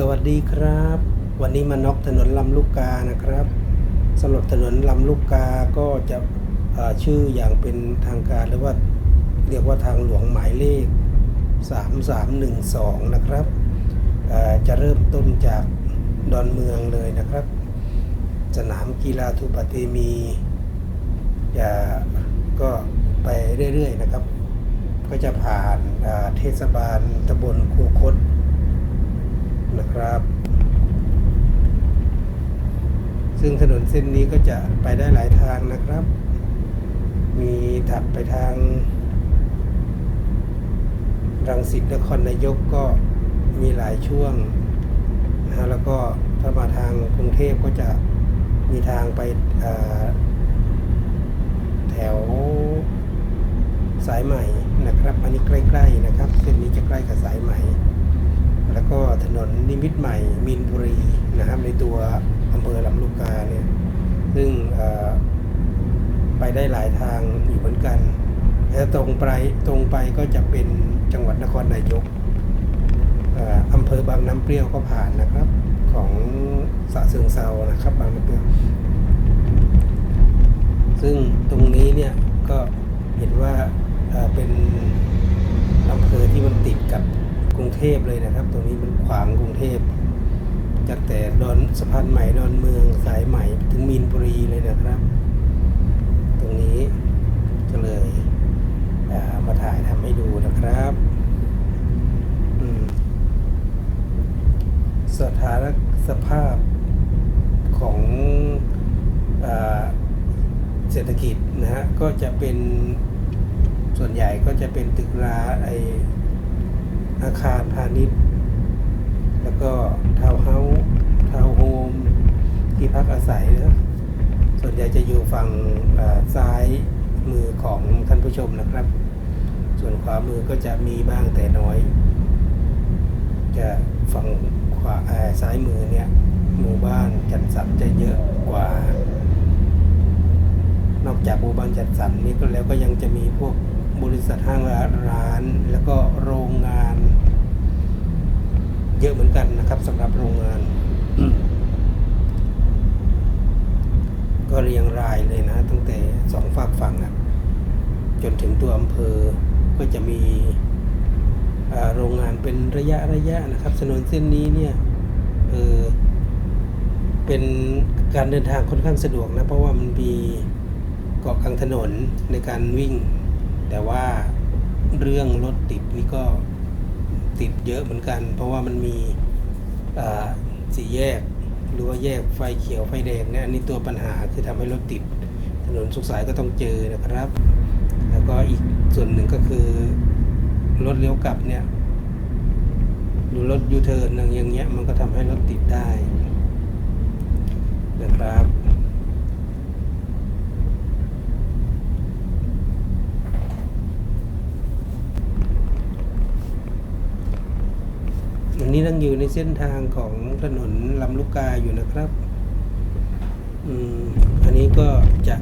สวัสดีครับ วันนี้มานอกถนนลำลูกกานะครับสำหรับถนนลำลูกกาก็จะชื่ออย่างเป็นทางการหรือว่าเรียกว่าทางหลวงหมายเลข 3312 นะครับจะเริ่มต้นจากดอนเมืองเลยนะครับ สนามกีฬาทูปะเตมีจะก็ไปเรื่อยๆนะครับ ก็จะผ่านเทศบาลตำบลคูคต นะครับ ซึ่งถนนเส้นนี้ก็จะไปได้หลายทางนะครับ มีถัดไปทาง รังสิตนครนายกก็มีหลายช่วงนะฮะแล้วก็ถ้ามาทางกรุงเทพก็จะมีทางไปแถวสายใหม่นะครับ อันนี้ใกล้ ๆนะครับ เส้นนี้จะใกล้กับสายใหม่ แล้วก็ถนนนิมิตใหม่มีนบุรีนะครับในตัว อำเภอลำลูกกาเนี่ย ซึ่งไปได้หลายทางอยู่เหมือนกันแล้วตรงไปตรงไปก็จะเป็นจังหวัดนครนายกอ่ออำเภอบางน้ำเปรี้ยวก็ผ่านนะครับ ของสะเชิงเซานะครับ บางน้ำเปรี้ยว ซึ่งตรงนี้เนี่ยก็เห็นว่าเอ่อเป็นอำเภอที่มันติดกับกรุงเทพเลยนะครับ ตรงนี้มันขวางกรุงเทพ จากแต่ดอนสะพานใหม่ดอนเมืองสายใหม่ถึงมีนบุรีเลยนะครับ ตรงนี้ก็เลยมาถ่ายทำให้ดูนะครับสถานสภาพของเออเศรษฐกิจนะฮะก็จะเป็นส่วนใหญ่ก็จะเป็นตึกราไออาคารพาณิชย์ แล้วก็ทาวน์เฮาส์ทาวน์โฮมที่พักอาศัยนะส่วนใหญ่จะอยู่ฝั่งซ้ายมือของท่านผู้ชมนะครับ ส่วนขวามือก็จะมีบ้างแต่น้อย จะฝั่งขวาซ้ายมือเนี่ยหมู่บ้านจัดสรรจะเยอะกว่า นอกจากหมู่บ้านจัดสรรนี้ก็แล้วก็ยังจะมีพวกบริษัทห้างร้าน แล้วก็โรงงาน เยอะเหมือนกันนะครับ สำหรับโรงงาน ก็เรียงรายเลยนะ ตั้งแต่สองฝากฝั่งอะจนถึงตัวอำเภอก็จะมีอ่าโรงงานเป็นระยะระยะนะครับถนนเส้นนี้เนี่ยเออเป็นการเดินทางค่อนข้างสะดวกนะ เพราะว่ามันมีเกาะกลางถนนในการวิ่ง แต่ว่าเรื่องรถติดนี่ก็ติดเยอะเหมือนกัน เพราะว่ามันมีอ่า สี่แยก หรือว่าแยกไฟเขียวไฟแดงเนี่ยอันนี้ตัวปัญหาคือทำให้รถติด ถนนสุขสายก็ต้องเจอนะครับ แล้วก็อีกส่วนหนึ่งก็คือรถเลี้ยวกลับเนี่ยหรือรถยูเทิร์นอย่างเงี้ยมันก็ทำให้รถติดได้นะครับ อั นี้นั่งอยู่ในเส้นทางของถนนลำลูกกาอยู่นะครับอืมอันนี้ก็จะ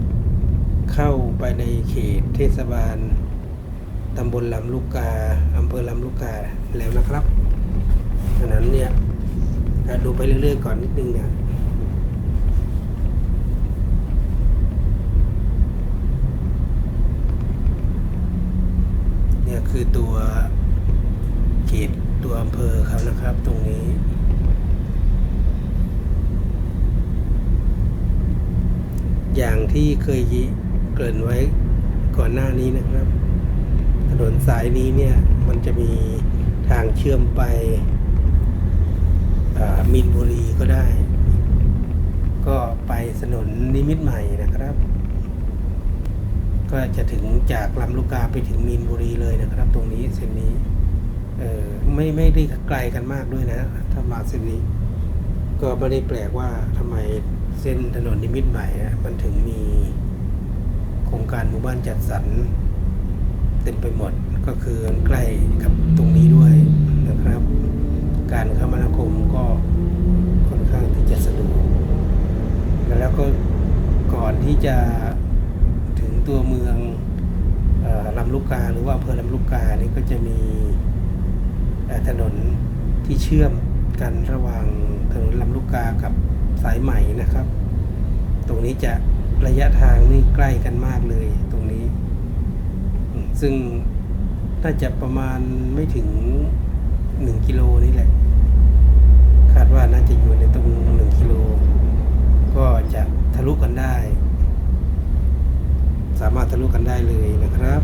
เข้าไปในเขตเทศบาลตำบลลำลูกกาอำเภอลำลูกกาแล้วนะครับดังนั้นเนี่ยอะดูไปเรื่อยๆก่อนนิดนึงเนี่ยเนี่ยคือตัว อำเภอเขานะครับ ตรงนี้ อย่างที่เคยเกริ่นไว้ก่อนหน้านี้นะครับ ถนนสายนี้เนี่ยมันจะมีทางเชื่อมไปมีนบุรีก็ได้ ก็ไปถนนนิมิตใหม่นะครับ ก็จะถึงจากลำลูกกาไปถึงมีนบุรีเลยนะครับ ตรงนี้เส้นนี้ ไม่ไม่ได้ไกลกันมากด้วยนะถ้ามาเส้นนี้ ก็ไม่ได้แปลกว่าทำไมเส้นถนนนิมิตใหม่อะมันถึงมีโครงการหมู่บ้านจัดสรรเต็มไปหมดก็คือใกล้กับตรงนี้ด้วยนะครับ การคมนาคมก็ค่อนข้างที่จะสะดวกแล้วก็ก่อนที่จะถึงตัวเมืองอลำลูกกาหรือว่าอำเภอลำลูกกานี่ก็จะมี ถนนที่เชื่อมกันระหว่างถนนลำลูกกากับสายใหม่นะครับ ตรงนี้จะระยะทางนี่ใกล้กันมากเลยตรงนี้ ซึ่งน่าจะประมาณไม่ถึงหนึ่งกิโลนี่แหละ คาดว่าน่าจะอยู่ในตรงหนึ่งกิโล ก็จะทะลุกันได้ สามารถทะลุกันได้เลยนะครับ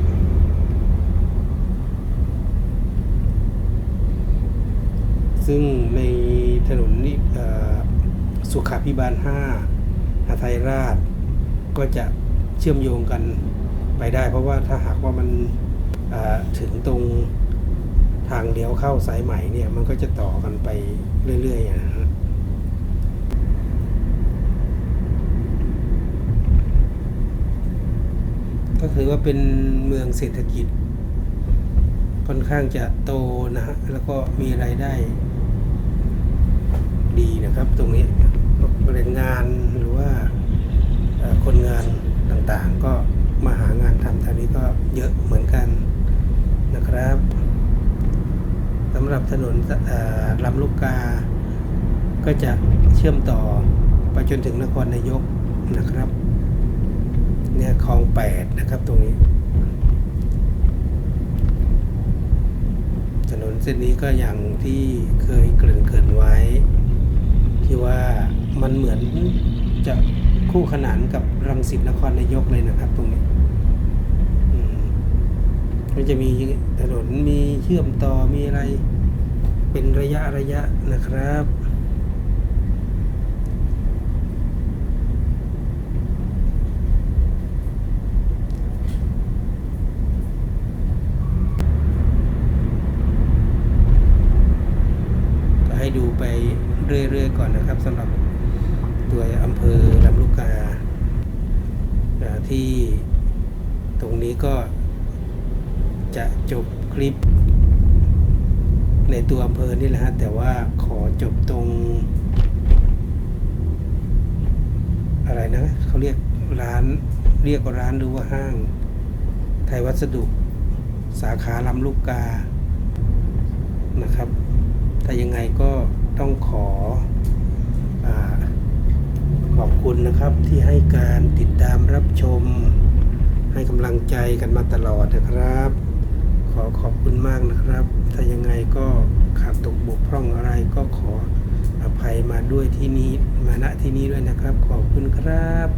ซึ่งในถนนนี่สุขาพิบาล5หาไทยราช ก็จะเชื่อมโยงกันไปได้ เพราะว่าถ้าหากว่ามันถึงตรงทางเลี้ยวเข้าสายใหม่เนี่ย มันก็จะต่อกันไปเรื่อยๆนะฮะก็ถือว่าเป็นเมืองเศรษฐกิจ ค่อนข้างจะโตนะฮะ แล้วก็มีรายได้ ดีนะครับ ตรงนี้แรงงานหรือว่าคนงานต่างๆ ก็มาหางานทำทางนี้ก็เยอะเหมือนกันนะครับสำหรับถนนลำลูกกา ก็จะเชื่อมต่อไปจนถึงนครนายกนะครับ เนี่ยคลองแปดนะครับตรงนี้ ถนนเส้นนี้ก็อย่างที่เคยเกริ่นเกินไว้ ที่ว่ามันเหมือนจะคู่ขนานกับรังสิตนครนายกเลยนะครับ ตรงนี้มมันจะมีถนนมีเชื่อมต่อมีอะไร เป็นระยะระยะนะครับ ก็ให้ดูไป เรื่อยๆก่อนนะครับสำหรับตัวอำเภอลำลูกกาที่ตรงนี้ก็จะจบคลิป ในตัวอำเภอนี่แหละฮะแต่ว่าขอจบตรง อะไรนะเขาเรียกร้านเรียกว่าร้านหรือว่าห้าง ไทยวัสดุ สาขาลำลูกกานะครับ ถ้ายังไงก็ ต้องขออขอบคุณนะครับที่ให้การติดตามรับชม ให้กำลังใจกันมาตลอดนะครับ ขอขอบคุณมากนะครับ ถ้ายังไงก็ขาดตกบกพร่องอะไรก็ขออภัยมาด้วยที่นี้มาณที่นี้ด้วยนะครับ ขอบคุณครับ